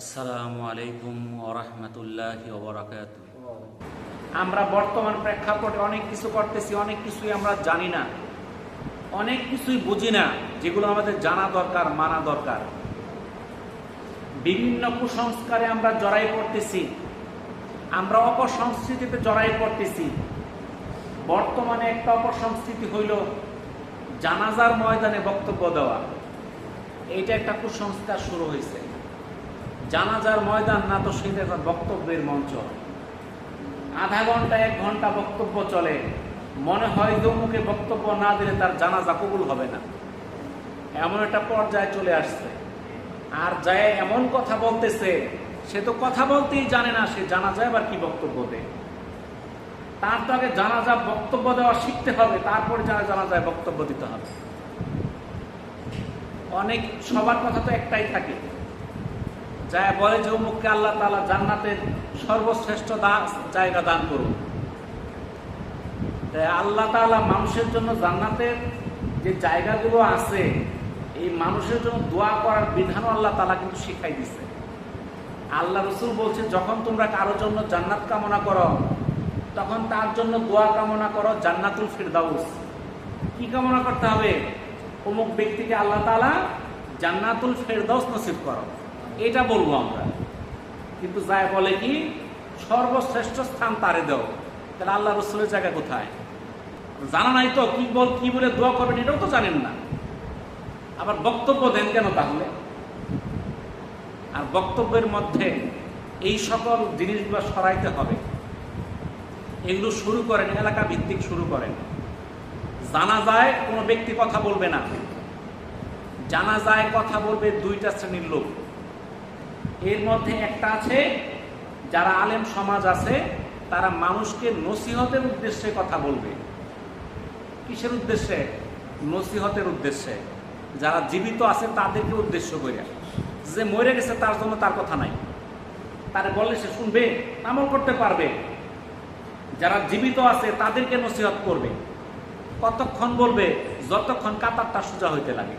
আসসালামু আলাইকুম ওরহমতুল্লাহ আমরা বর্তমান প্রেক্ষাপটে অনেক কিছু করতেছি, অনেক কিছুই আমরা জানি না। অনেক কিছুই বুঝি না, যেগুলো আমাদের জানা দরকার, মানা দরকার। বিভিন্ন কুসংস্কারে আমরা জড়াই পড়তেছি। আমরা অপসংস্কৃতিতে জড়াই পড়তেছি। বর্তমানে একটা অপসংস্কৃতি হইল জানাজার ময়দানে বক্তব্য দেওয়া। এইটা একটা কুসংস্কার শুরু হয়েছে জানাজার ময়দান না তো সেটা একটা বক্তব্যের মঞ্চ। আধা ঘণ্টা, এক ঘণ্টা বক্তব্য চলে। মনে হয় মুখে বক্তব্য না দিলে তার জানাজা কবুল হবে না। এমন একটা পর্যায়ে চলে আসছে। আর যায় এমন কথা বলতেছে, সে তো কথা বলতেই জানে না সে জানা যায় আবার কি বক্তব্য দেয়। তার তো আগে জানাজা বক্তব্য দেওয়া শিখতে হবে, তারপরে জানা জানা যায় বক্তব্য দিতে হবে। অনেক সবার কথা তো একটাই থাকে। যা বলে যে অমুককে আল্লাহ তালা জান্নাতের সর্বশ্রেষ্ঠ দা- জায়গা দান করুন। তাই আল্লাহ তাআলা মানুষের জন্য জান্নাতের যে জায়গাগুলো আছে, এই মানুষের জন্য দোয়া করার বিধানও আল্লাহ তালা কিন্তু শিখাই দিছে। আল্লাহ রসুল বলছে, যখন তোমরা কারোর জন্য জান্নাত কামনা করো, তখন তার জন্য দোয়া কামনা করো জান্নাতুল ফিরদাউস। কি কামনা করতে হবে? অমুক ব্যক্তিকে আল্লাহ তাআলা জান্নাতুল ফেরদাউস নসিব করো এটা বলব আমরা। কিন্তু যায় বলে কি, সর্বশ্রেষ্ঠ স্থান তারে দেও। তাহলে আল্লাহ রসুলের জায়গা কোথায়? জানা নাই তো, কি বল, কি বলে দোয়া করবেন এটাও তো জানেন না। আবার বক্তব্য দেন কেন তাহলে? আর বক্তব্যের মধ্যে এই সকল জিনিসগুলো সরাইতে হবে। এগুলো শুরু করেন এলাকা ভিত্তিক শুরু করেন। জানা যায় কোনো ব্যক্তি কথা বলবে না। জানা যায় কথা বলবে দুইটা শ্রেণির লোক। এর মধ্যে একটা আছে, যারা আলেম সমাজ আছে, তারা মানুষকে নসিহতের উদ্দেশ্যে কথা বলবে। কিসের উদ্দেশ্যে? নসিহতের উদ্দেশ্যে। যারা জীবিত আছে, তাদেরকে উদ্দেশ্য করে যে মরে গেছে, তার জন্য তার কথা নাই। তারে বললে সে শুনবে, আমল করতে পারবে। যারা জীবিত আছে, তাদেরকে নসিহত করবে। কতক্ষণ বলবে? যতক্ষণ কাতারটা সোজা হইতে লাগে।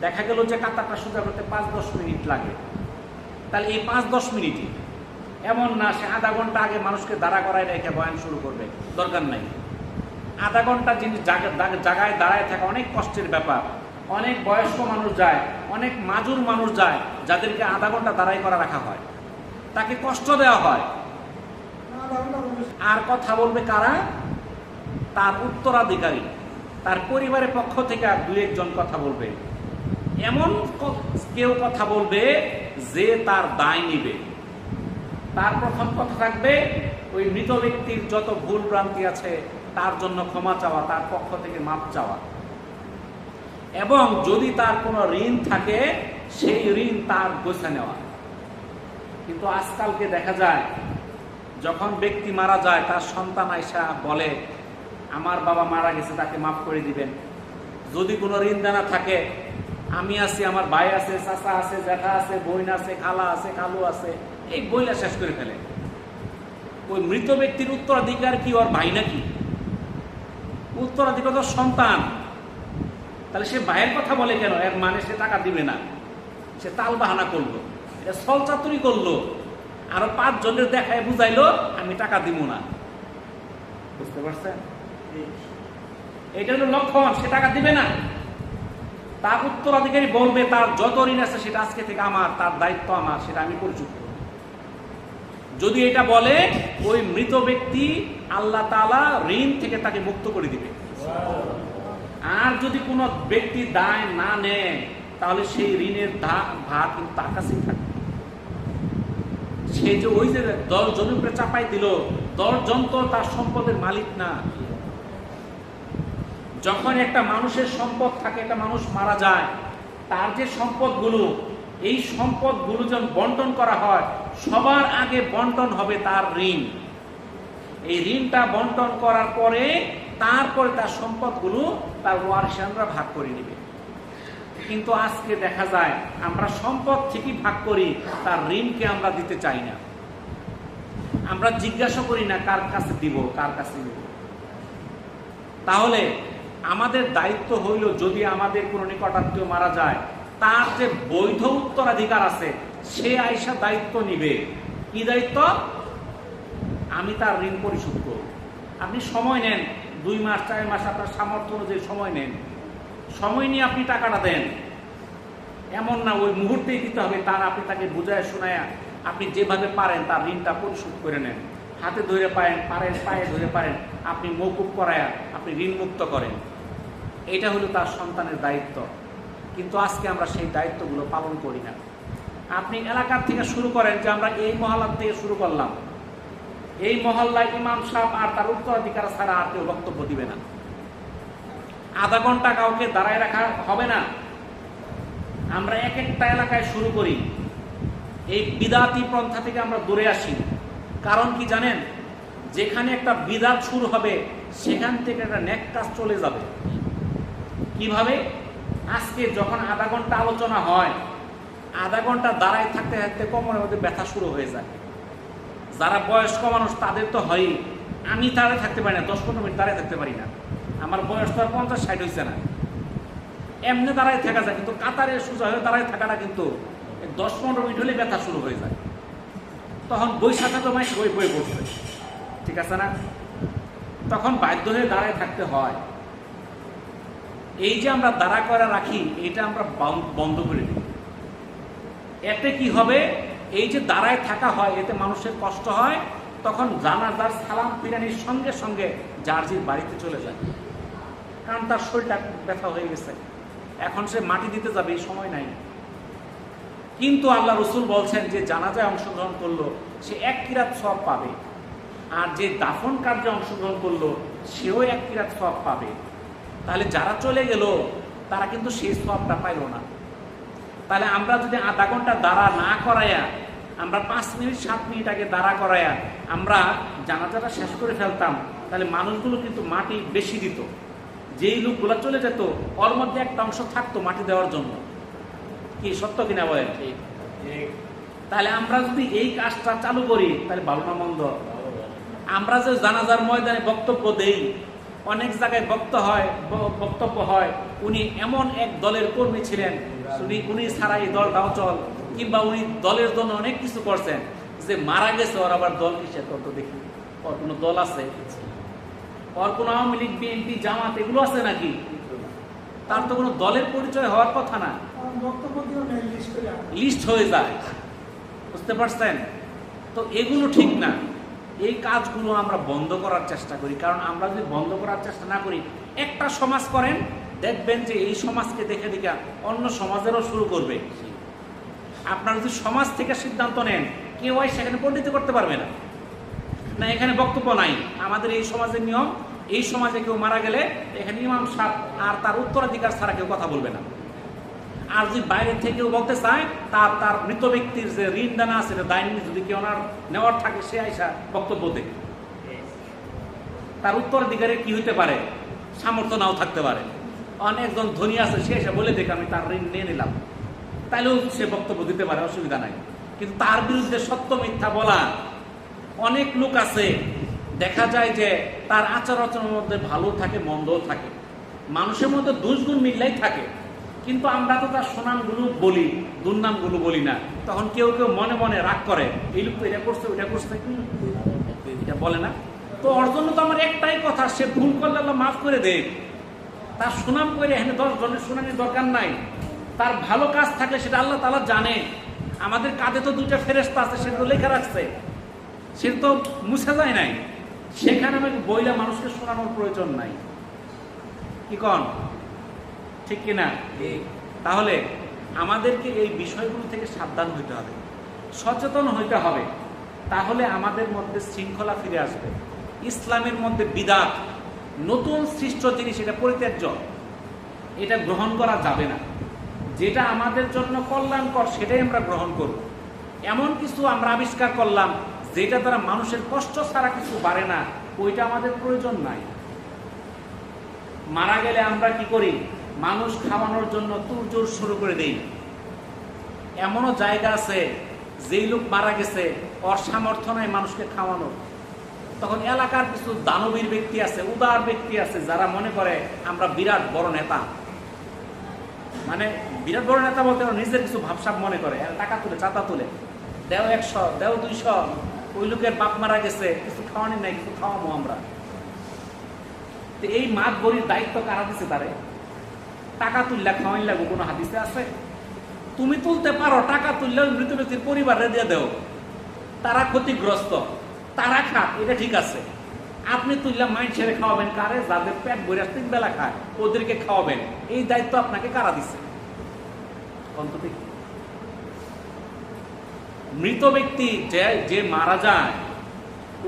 দেখা গেল যে কাতারটা সোজা করতে পাঁচ দশ মিনিট লাগে। তাহলে এই পাঁচ, দশ মিনিটই এমন না সে আধা ঘণ্টা আগে মানুষকে দাঁড়া করায় রেখে বয়ান শুরু করবে। দরকার নাই। আধা ঘণ্টা যিনি জায়গা- জায়গা- জায়গায় দাঁড়ায় থাকা অনেক কষ্টের ব্যাপার। অনেক বয়স্ক মানুষ যায়, অনেক মাজুর মানুষ যায়, যাদেরকে আধা ঘণ্টা দাঁড়াই করা রাখা হয়। তাকে কষ্ট দেওয়া হয়। আর কথা বলবে কারা? তার উত্তরাধিকারী। তার পরিবারের পক্ষ থেকে আর দু একজন কথা বলবে। এমন কেউ কথা বলবে যে তার দায় নিবে। তার প্রথম কথা থাকবে, ওই মৃত ব্যক্তির যত ভুল ভ্রান্তি আছে, তার জন্য ক্ষমা চাওয়া, তার পক্ষ থেকে মাপ চাওয়া। এবং যদি তার কোনো ঋণ থাকে, সেই ঋণ তার গোছা নেওয়া। কিন্তু আজকালকে দেখা যায়, যখন ব্যক্তি মারা যায়, তার সন্তান আইসা বলে, আমার বাবা মারা গেছে, তাকে মাফ করে দিবেন। যদি কোনো ঋণ দেনা থাকে আমি আছি, আমার ভাই আছে, চাচা আছে জ্যাঠা আছে, বোন আছে, খালা আছে কালু আছে, এই বইলা শেষ করে ফেলে। ওই মৃত ব্যক্তির উত্তরাধিকার কি ওর ভাই নাকি? উত্তরাধিকার তো সন্তান। তাহলে সে ভাইয়ের কথা বলে কেন? এর মানে সে টাকা দিবে না। সে তাল বাহানা করল ছল চাতুরি করল, আরও পাঁচ জনের দেখায় বুঝাইলো, আমি টাকা দিব না। বুঝতে পারছেন? এটা হলো লক্ষণ, সে টাকা দিবে না। তার উত্তরাধিকারী বলবে, তার যত ঋণ আছে সেটা আজকে থেকে আমার, তার দায়িত্ব আমার, সেটা আমি পরিচয় যদি এটা বলে, ওই মৃত ব্যক্তি আল্লাহ তাআলা ঋণ থেকে তাকে মুক্ত করে দিবে। আর যদি কোনো ব্যক্তি দায় না নেয়, তাহলে সেই ঋণের ভার কিন্তু তার কাছেই থাকবে। সে যে ওই যে দশ উপরে চাপাই দিল দশ জন তো তার সম্পদের মালিক না। যখন একটা মানুষের সম্পদ থাকে, একটা মানুষ মারা যায়, তার যে সম্পদগুলো, এই সম্পদগুলো যখন বন্টন করা হয়, সবার আগে বন্টন হবে তার ঋণ। এই ঋণটা বন্টন করার পরে, তারপরে তার সম্পদগুলো তার ওয়ারিসানরা ভাগ করে নেবে। কিন্তু আজকে দেখা যায়, আমরা সম্পদ ঠিকই ভাগ করি, তার ঋণকে আমরা দিতে চাই না। আমরা জিজ্ঞাসা করি না, কার কাছে দিব, কার কাছে নিব? তাহলে আমাদের দায়িত্ব হইল যদি আমাদের কোনো নিকটাত্মীয় মারা যায়, তার যে বৈধ উত্তরাধিকার আছে, সে আইসা দায়িত্ব নিবে। কি দায়িত্ব? আমি তার ঋণ পরিশোধ করব। আপনি সময় নেন, দুই মাস, চার মাস আপনার সামর্থ্য অনুযায়ী সময় নেন। সময় নিয়ে আপনি টাকাটা দেন। এমন না, ওই মুহূর্তেই দিতে হবে, তার আপনি তাকে বুঝায় শোনায় আপনি যেভাবে পারেন তার ঋণটা পরিশোধ করে নেন। হাতে ধরে পারেন পারেন, পায়ে ধরে পারেন, আপনি মৌকুব করায় আপনি ঋণ মুক্ত করেন। এটা হলো তার সন্তানের দায়িত্ব। কিন্তু আজকে আমরা সেই দায়িত্বগুলো পালন করি না। আপনি এলাকার থেকে শুরু করেন যে আমরা এই মহল্লার থেকে শুরু করলাম। এই মহল্লায় ইমাম সাহেব আর তার উত্তরাধিকার ছাড়া আর কেউ বক্তব্য দিবে না। আধা ঘণ্টা কাউকে দাঁড়ায় রাখা হবে না। আমরা এক একটা এলাকায় শুরু করি। এই বিদাতি পন্থা থেকে আমরা দূরে আসি। কারণ কি জানেন? যেখানে একটা বিদাত শুরু হবে সেখান থেকে একটা নেক কাজ চলে যাবে। কীভাবে? আজকে যখন আধা ঘণ্টা আলোচনা হয়, আধা ঘণ্টা দাঁড়ায় থাকতে থাকতে কোমরের মধ্যে ব্যথা শুরু হয়ে যায়। যারা বয়স্ক মানুষ, তাদের তো হয়ই। আমি দাঁড়ায় থাকতে পারি না, দশ পনেরো মিনিট দাঁড়ায় থাকতে পারি না। আমার বয়স তো আর পঞ্চাশ, ষাট হয়েছে না। এমনি দাঁড়ায় থাকা যায়, কিন্তু কাতারে সোজা হয়ে দাঁড়ায় থাকাটা কিন্তু দশ পনেরো মিনিট হলে ব্যথা শুরু হয়ে যায়। তখন বৈশাখে তো মাস বই বই বসবে ঠিক আছে না? তখন বাধ্য হয়ে দাঁড়ায় থাকতে হয়। এই যে আমরা দাঁড়া করে রাখি, এটা আমরা বন্ধ করে দিই। এতে কি হবে? এই যে দাঁড়ায় থাকা হয়, এতে মানুষের কষ্ট হয়, তখন জানাজার সালাম পিরানির সঙ্গে সঙ্গে জার্জির বাড়িতে চলে যায়। কারণ তার শরীরটা ব্যথা হয়ে গেছে। এখন সে মাটি দিতে যাবে, এই সময় নাই। কিন্তু আল্লাহ রসুল বলছেন যে জানাজায় অংশগ্রহণ করল, সে এক কিরাত সব পাবে। আর যে দাফন কার্যে অংশগ্রহণ করল সেও এক কিরাত সব পাবে। তাহলে যারা চলে গেল তারা কিন্তু সেই সবটা পাইল না। তাহলে আমরা যদি আধা ঘণ্টা দাঁড়া না করাইয়া আমরা পাঁচ মিনিট সাত মিনিট আগে দাঁড়া করাইয়া আমরা জানাজাটা শেষ করে ফেলতাম তাহলে মানুষগুলো কিন্তু মাটি বেশি দিত। যেই লোকগুলো চলে যেত ওর মধ্যে একটা অংশ থাকতো মাটি দেওয়ার জন্য। কি সত্য কিনা বলেন? তাহলে আমরা যদি এই কাজটা চালু করি তাহলে ভালো না মন্দ? আমরা যে জানাজার ময়দানে বক্তব্য দেই অনেক জায়গায় বক্ত হয় বক্তব্য হয় উনি এমন এক দলের কর্মী ছিলেন উনি উনি ছাড়া এই দলটা অচল কিংবা উনি দলের জন্য অনেক কিছু করছেন যে মারা গেছে ওর আবার দল কিসের করতো দেখি ওর কোনো দল আছে? ওর কোনো আওয়ামী লীগ বিএনপি জামাত এগুলো আছে নাকি? তার তো কোনো দলের পরিচয় হওয়ার কথা না। দিও। লিস্ট হয়ে যায়। বুঝতে পারছেন? তো এগুলো ঠিক না। এই কাজগুলো আমরা বন্ধ করার চেষ্টা করি। কারণ আমরা যদি বন্ধ করার চেষ্টা না করি, একটা সমাজ করেন, দেখবেন যে এই সমাজকে দেখে দেখে অন্য সমাজেরও শুরু করবে। আপনারা যদি সমাজ থেকে সিদ্ধান্ত নেন, কেউ আর সেখানে পণ্ডিত করতে পারবে না। না, এখানে বক্তব্য নাই। আমাদের এই সমাজের নিয়ম, এই সমাজে কেউ মারা গেলে এখানে ইমাম সাহ আর তার উত্তরাধিকার ছাড়া কেউ কথা বলবে না। আর যদি বাইরে থেকেও বলতে চায়, তার তার মৃত ব্যক্তির যে ঋণ দানা আছে, এটা দায় যদি কেউ নেওয়ার থাকে, সে আইসা বক্তব্য দেয়। তার উত্তরাধিকারে কি হইতে পারে? সামর্থ্য নাও থাকতে পারে। অনেকজন ধনী আছে, সে এসে বলে দেখ, আমি তার ঋণ নিয়ে নিলাম। তাইলেও সে বক্তব্য দিতে পারে, অসুবিধা নাই। কিন্তু তার বিরুদ্ধে সত্য মিথ্যা বলা, অনেক লোক আছে, দেখা যায় যে তার আচার আচরণের মধ্যে ভালো থাকে, মন্দও থাকে। মানুষের মধ্যে দুষ্গুণ মিললেই থাকে। কিন্তু আমরা তো তার সুনামগুলো বলি, দুর্নামগুলো বলি না। তখন কেউ কেউ মনে মনে রাগ করে, এই লোক তো এটা করছে, ওইটা করছে। এটা বলে না। তো ওর জন্য তো আমার একটাই কথা, সে ভুল করলে আল্লাহ মাফ করে দেখ তার সুনাম করে এখানে দশ জনের সুনামের দরকার নাই। তার ভালো কাজ থাকলে সেটা আল্লাহ তালা জানে। আমাদের কাঁধে তো দুইটা ফেরেস্তা আছে সেটা তো লেখা রাখছে। সেটা তো মুছে যায় নাই। সেখানে আমাকে বইলা মানুষকে শোনানোর প্রয়োজন নাই। কি কন? ঠিক কিনা? তাহলে আমাদেরকে এই বিষয়গুলো থেকে সাবধান হইতে হবে। সচেতন হইতে হবে। তাহলে আমাদের মধ্যে শৃঙ্খলা ফিরে আসবে। ইসলামের মধ্যে বিদাত নতুন সৃষ্ট জিনিস এটা পরিত্যাজ্য। এটা গ্রহণ করা যাবে না। যেটা আমাদের জন্য কল্যাণকর সেটাই আমরা গ্রহণ করব। এমন কিছু আমরা আবিষ্কার করলাম যেটা দ্বারা মানুষের কষ্ট ছাড়া কিছু বাড়ে না ওইটা আমাদের প্রয়োজন নাই। মারা গেলে আমরা কি করি? মানুষ খাওয়ানোর জন্য তুরজোর শুরু করে দেই। এমনও জায়গা আছে, যেই লোক মারা গেছে ওর সামর্থ্য নাই মানুষকে খাওয়ানো তখন এলাকার কিছু দানবীর ব্যক্তি আছে, উদার ব্যক্তি আছে, যারা মনে করে আমরা বিরাট বড় নেতা। মানে বিরাট বড় নেতা বলতে নিজের কিছু ভাবসাব মনে করে টাকা তুলে চাতা তুলে। দেও একশো, দেও দুইশো, ওই লোকের বাপ মারা গেছে, কিছু খাওয়ানি নাই, কিছু খাওয়াবো আমরা। তো এই মাত বড়ির দায়িত্ব কারা দিছে তারে? টাকা তুললে খাওয়াইন লাগবো, কোনো হাদিসে আছে? তুমি তুলতে পারো, টাকা তুললে মৃত ব্যক্তির পরিবারে দিয়ে দেও। তারা ক্ষতিগ্রস্ত, তারা খাক, এটা ঠিক আছে। আপনি তুললে মাইন্ড ছেড়ে খাওয়াবেন কারে? যাদের পেট ভরে তিন বেলা খায়, ওদেরকে খাওয়াবেন। এই দায়িত্ব আপনাকে কারা দিছে? অন্তত মৃত ব্যক্তি যে যে মারা যায়,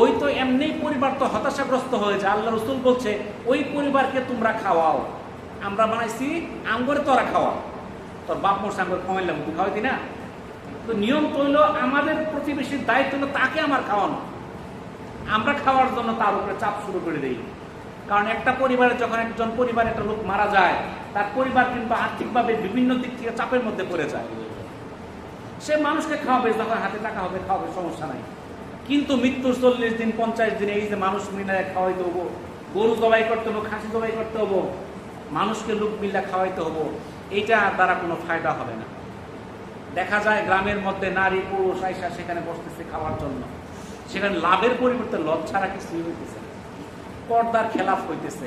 ওই তো এমনি পরিবার তো হতাশাগ্রস্ত হয়েছে আল্লাহ রসুল বলছে, ওই পরিবারকে তোমরা খাওয়াও। আমরা বানাইছি আঙ্গরে তোরা খাওয়া। তোর বাপ মোর আঙ্গর খাওয়াইলাম তুই খাওয়াইতি না? তো নিয়ম তো হইল আমাদের প্রতিবেশীর দায়িত্ব হলো তাকে আমার খাওয়ানো। আমরা খাওয়ার জন্য তার উপরে চাপ শুরু করে দিই। কারণ একটা পরিবারে যখন একজন পরিবারে একটা লোক মারা যায়, তার পরিবার কিন্তু আর্থিকভাবে বিভিন্ন দিক থেকে চাপের মধ্যে পড়ে যায়। সে মানুষকে খাওয়াবে, যখন হাতে টাকা হবে, খাওয়াবে, সমস্যা নাই। কিন্তু মৃত্যুর চল্লিশ দিন, পঞ্চাশ দিনে এই যে মানুষ মিলে খাওয়াইতে হব, গরু জবাই করতে হব, খাসি জবাই করতে হব মানুষকে লোক মিলে খাওয়াইতে হব এইটা দ্বারা কোনো ফায়দা হবে না। দেখা যায় গ্রামের মধ্যে নারী পুরুষ আইসা সেখানে বসতেছে খাওয়ার জন্য। সেখানে লাভের পরিবর্তে লভ ছাড়া কিছুই হইতেছে পর্দার খেলাফ হইতেছে।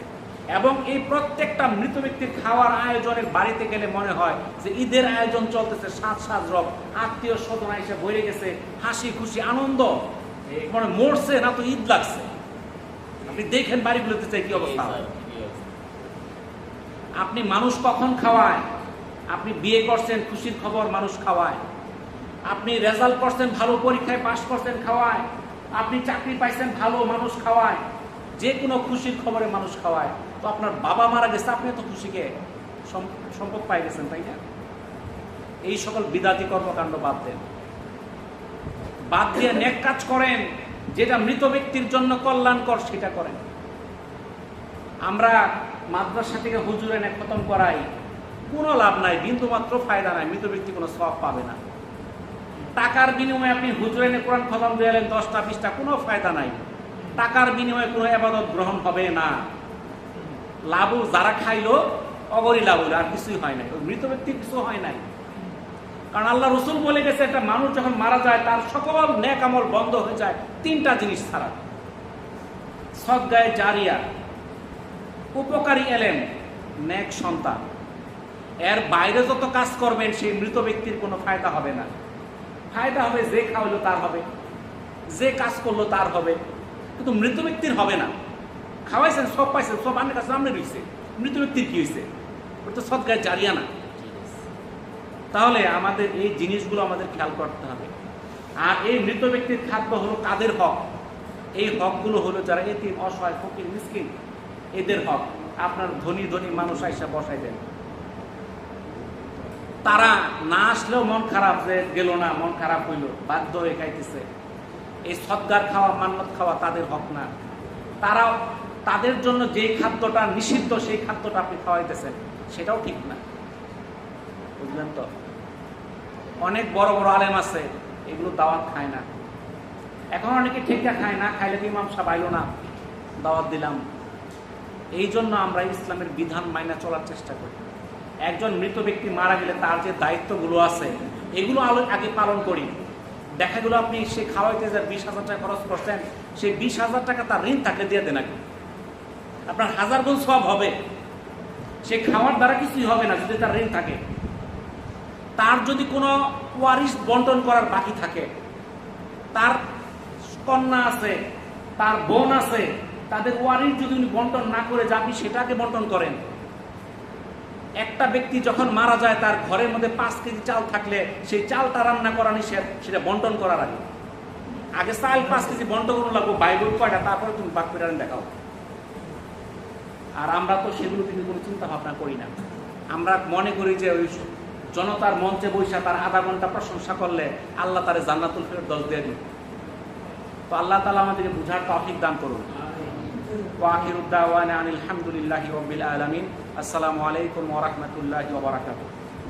এবং এই প্রত্যেকটা মৃত ব্যক্তির খাওয়ার আয়োজনের বাড়িতে গেলে মনে হয় যে ঈদের আয়োজন চলতেছে সাত সাত রব। আত্মীয় স্বজন এসে বইরে গেছে হাসি খুশি আনন্দ। মানে মরছে না তো ঈদ লাগছে। আপনি দেখেন বাড়িগুলোতে চাই কি অবস্থা হয়। আপনি মানুষ কখন খাওয়ায়? আপনি বিয়ে করছেন, খুশির খবর মানুষ খাওয়ায়। আপনি রেজাল্ট করছেন, ভালো পরীক্ষায় পাশ করছেন, খাওয়ায়। আপনি চাকরি পাইছেন, ভালো মানুষ খাওয়ায়। যে কোনো খুশির খবরে মানুষ খাওয়ায়। তো আপনার বাবা মারা গেছে, আপনি তো খুশিকে সম্পদ পাই গেছেন, তাই না? এই সকল বিদাতি কর্মকাণ্ড বাদ দেন। বাদ দিয়ে নেক কাজ করেন, যেটা মৃত ব্যক্তির জন্য কল্যাণকর, সেটা করেন। আমরা মাদ্রাসা থেকে হুজুর এনে খতম করাই কোনো লাভ নাই বিন্দু মাত্র ফায়দা নাই, মৃত ব্যক্তি কোনো সব পাবে না। টাকার বিনিময়ে আপনি হুজুর এনে কোরআন খতম দিয়ে এলেন, দশটা, বিশটা, কোনো ফায়দা নাই। টাকার বিনিময়ে কোনো এবাদত গ্রহণ হবে না। লাভও যারা খাইলো, অগরি লাভ হইল আর কিছুই হয় নাই। মৃত ব্যক্তির কিছু হয় নাই। কারণ আল্লাহ রসুল বলে গেছে, একটা মানুষ যখন মারা যায়, তার সকল নেক আমল বন্ধ হয়ে যায় তিনটা জিনিস ছাড়া। সদ্গায়ে জারিয়া উপকারী এলেন ন্যাক সন্তান। এর বাইরে যত কাজ করবেন, সেই মৃত ব্যক্তির কোনো ফায়দা হবে না। ফায়দা হবে যে খাওয়াইলো তার হবে, যে কাজ করল তার হবে। কিন্তু মৃত ব্যক্তির হবে না। খাওয়াইছেন, সব পাইছেন, সব আপনার কাছে সামনে রয়েছে মৃত ব্যক্তির কি হয়েছে ওটা তো সদ্গায় জারিয়া না। তাহলে আমাদের এই জিনিসগুলো আমাদের খেয়াল করতে হবে। আর এই মৃত ব্যক্তির খাদ্য হলো কাদের হক? এই হকগুলো হলো যারা এতিম, অসহায়, ফকির, মিসকিন এদের হক। আপনার ধনী ধনী মানুষ আইসা বসাই দেন। তারা না আসলেও মন খারাপ যে গেল না, মন খারাপ হইল, বাধ্য হয়ে খাইতেছে। এই সৎগার খাওয়া, মান্নত খাওয়া তাদের হক না। তারাও, তাদের জন্য যেই খাদ্যটা নিষিদ্ধ, সেই খাদ্যটা আপনি খাওয়াইতেছেন, সেটাও ঠিক না। বুঝলেন তো? অনেক বড় বড় আলেম আছে, এগুলো দাওয়াত খায় না। এখন অনেকে ঠিকঠাক খায় না, খাইলে তো ইমাম সাহেব না, দাওয়াত দিলাম। এই জন্য আমরা ইসলামের বিধান মাইনা চলার চেষ্টা করি। একজন মৃত ব্যক্তি মারা গেলে তার যে দায়িত্বগুলো আছে, এগুলো আলো- আগে পালন করি। দেখা গেলো আপনি সে খাওয়াইতে যে বিশ হাজার টাকা খরচ করছেন সেই বিশ হাজার টাকা তার ঋণ থাকলে দিয়ে দেন আগে। আপনার হাজার গুণ সব হবে। সে খাওয়ার দ্বারা কিছুই হবে না যদি তার ঋণ থাকে। তার যদি কোনো ওয়ারিশ বন্টন করার বাকি থাকে, তার কন্যা আছে, তার বোন আছে তাদের ওয়ারিশ যদি উনি বন্টন না করে যে সেটাকে বন্টন করেন। একটা ব্যক্তি যখন মারা যায়, তার ঘরের মধ্যে পাঁচ কেজি চাল থাকলে সেই চালটা রান্না করা নিষেধ, সেটা বন্টন করার আগে। আগে চাল পাঁচ কেজি বন্টন করুন, লাগবো বাইবেল কয়টা, তারপরে তুমি বাক করে দেখাও। আর আমরা তো সেগুলো কিন্তু কোনো চিন্তা ভাবনা করি না। আমরা মনে করি যে ওই জনতার মঞ্চে বৈশা তার আধা ঘণ্টা প্রশংসা করলে আল্লাহ তারে জান্নাতুল ফেরত দশ দিয়ে দিন তো আল্লাহ তালা আমাদেরকে বুঝার তৌফিক দান করুন। وآخر الدعوان عن الحمد لله رب العالمين. السلام عليكم ورحمة الله وبركاته.